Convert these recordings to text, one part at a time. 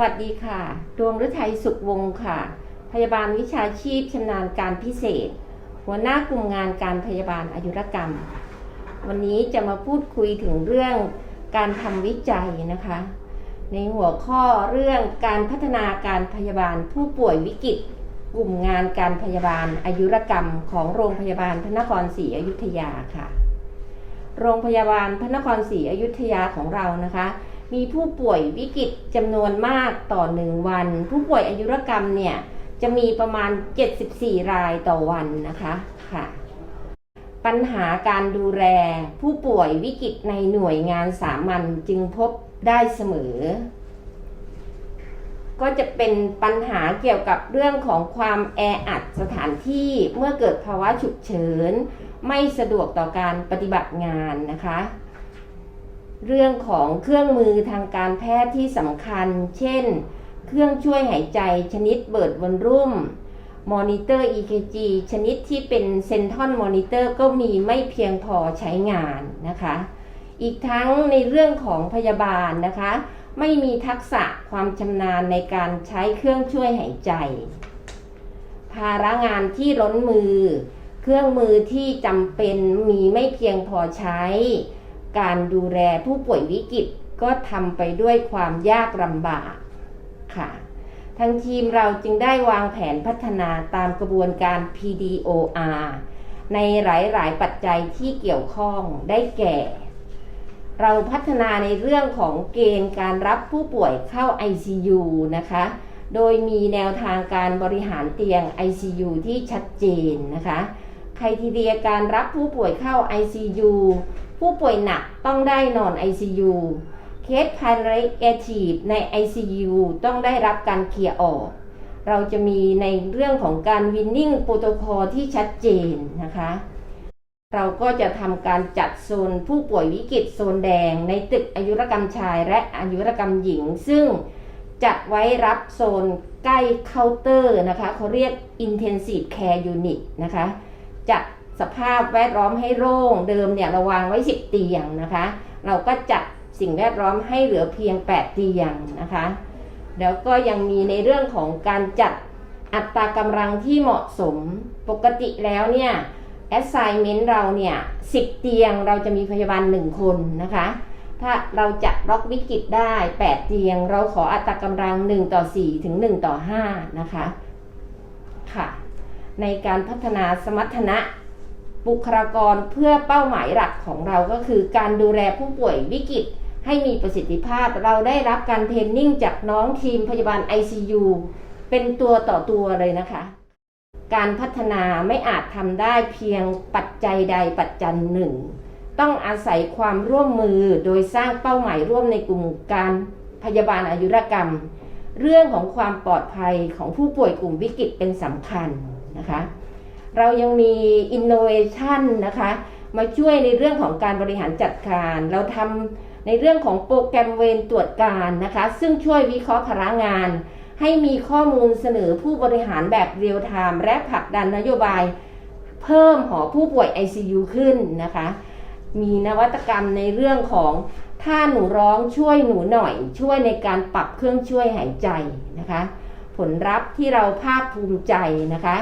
วัสดีค่ะ ดวงฤทัยสุขวงศ์ค่ะ พยาบาลวิชาชีพชำนาญการพิเศษ หัวหน้ากลุ่มงานการพยาบาลอายุรกรรม วันนี้จะมาพูดคุยถึงเรื่องการทำวิจัยนะคะ ในหัวข้อเรื่องการพัฒนาการพยาบาลผู้ป่วยวิกฤต กลุ่มงานการพยาบาลอายุรกรรม ของโรงพยาบาลพระนครศรีอยุธยาค่ะ โรงพยาบาลพระนครศรีอยุธยาของเรานะคะ มีผู้ป่วยวิกฤตจำนวนมากต่อหนึ่งวัน ผู้ป่วยอายุรกรรมเนี่ยจะมีประมาณ 74 รายต่อวันนะคะค่ะ ปัญหาการดูแลผู้ป่วยวิกฤตในหน่วยงานสามัญจึงพบได้เสมอ ก็จะเป็นปัญหาเกี่ยวกับเรื่องของความแออัดสถานที่เมื่อเกิดภาวะฉุกเฉิน ไม่สะดวกต่อการปฏิบัติงานนะคะ เรื่องของเครื่องมือทางการแพทย์ที่สำคัญ เช่น เครื่องช่วยหายใจชนิดเบิร์ดวอลรุ่ม มอนิเตอร์ EKG ชนิดที่เป็นเซนทอนมอนิเตอร์ก็มีไม่เพียงพอใช้งานนะคะ อีกทั้งในเรื่องของพยาบาลนะคะ ไม่มีทักษะความชำนาญในการใช้เครื่องช่วยหายใจ ภาระงานที่ล้นมือ เครื่องมือที่จำเป็นมีไม่เพียงพอใช้ การดูแลผู้ป่วยวิกฤตก็ทำไปด้วยความยากลำบากค่ะ ทางทีมเราจึงได้วางแผนพัฒนาตามกระบวนการ PDOR ในหลาย ๆ ปัจจัยที่เกี่ยวข้องได้แก่ เราพัฒนาในเรื่องของเกณฑ์การรับผู้ป่วยเข้า ICU นะคะ โดยมีแนวทางการบริหารเตียง ICU ที่ชัดเจนนะคะ ใครทีเดียการรับผู้ป่วยเข้า ICU ผู้ป่วยหนักต้องได้นอน ICU เคสพาราเอทีฟใน ICU ต้องได้รับการเคลียร์ออก เราจะมีในเรื่องของการวินนิ่งโปรโตคอลที่ชัดเจนนะคะ เราก็จะทำการจัดโซนผู้ป่วยวิกฤตโซนแดง ในตึกอายุรกรรมชายและอายุรกรรมหญิง ซึ่งจัดไว้รับโซนใกล้เคาน์เตอร์นะคะเขาเรียก Intensive Care Unit นะคะจัด สภาพแวดล้อมให้โล่งเดิมเนี่ยเราวางไว้ 10 เตียงนะคะ เราก็จัดสิ่งแวดล้อมให้เหลือเพียง 8 เตียงนะคะ แล้วก็ยังมีในเรื่องของการจัดอัตรากำลังที่เหมาะสมปกติแล้วเนี่ย assignment เราเนี่ย10 เตียงเราจะมีพยาบาล 1 คนนะคะ ถ้าเราจัดล็อกวิกฤตได้ 8 เตียง เราขออัตรากำลัง 1 ต่อ 4 ถึง 1 ต่อ 5 นะคะ ค่ะ ในการพัฒนาสมรรถนะ บุคลากรเพื่อเป้าหมายหลักของเราก็คือการดูแลผู้ป่วยวิกฤตให้มีประสิทธิภาพ เราได้รับการเทรนนิ่งจากน้องทีมพยาบาล ICU เป็นตัวต่อตัวเลยนะคะ การพัฒนาไม่อาจทำได้เพียงปัจจัยใดปัจจัยหนึ่ง ต้องอาศัยความร่วมมือโดยสร้างเป้าหมายร่วมในกลุ่มการพยาบาลอายุรกรรม เรื่องของความปลอดภัยของผู้ป่วยกลุ่มวิกฤตเป็นสำคัญนะคะ เรายังมี innovation นะคะ มาช่วยในเรื่องของการบริหารจัดการ เราทำในเรื่องของโปรแกรมเวรตรวจการนะคะ ซึ่งช่วยวิเคราะห์พลังงาน ให้มีข้อมูลเสนอผู้บริหารแบบเรียลไทม์และผลักดันนโยบาย เพิ่มหอผู้ป่วย ICU ขึ้นนะคะ มีนวัตกรรมในเรื่องของถ้าหนูร้องช่วยหนูหน่อย ช่วยในการปรับเครื่องช่วยหายใจนะคะ ผลลัพธ์ที่เราภาคภูมิใจนะคะ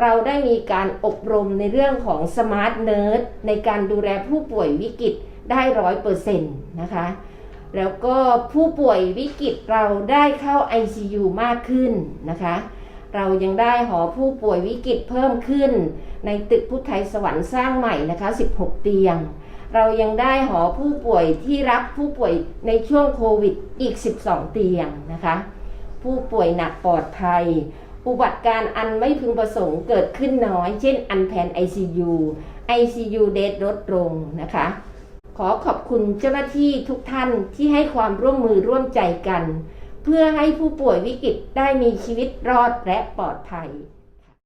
เราได้มีการอบรมในเรื่องของสมาร์ทเนิร์ดในการดูแลผู้ป่วยวิกฤตได้ร้อยเปอร์เซ็นต์นะคะ แล้วก็ผู้ป่วยวิกฤตเราได้เข้า ICU มากขึ้นนะคะ เรายังได้หอผู้ป่วยวิกฤตเพิ่มขึ้น ในตึกพุทธไทยสวรรค์สร้างใหม่นะคะ 16 เตียง เรายังได้หอผู้ป่วยที่รับผู้ป่วยในช่วงโควิดอีก 12 เตียงนะคะ ผู้ป่วยหนักปลอดภัย อุบัติการอันไม่พึงประสงค์เกิดขึ้นน้อย เช่น อันแผน ICU ICU เดทลดลงนะคะ ขอขอบคุณเจ้าหน้าที่ทุกท่านที่ให้ความร่วมมือร่วมใจกัน เพื่อให้ผู้ป่วยวิกฤตได้มีชีวิตรอดและปลอดภัย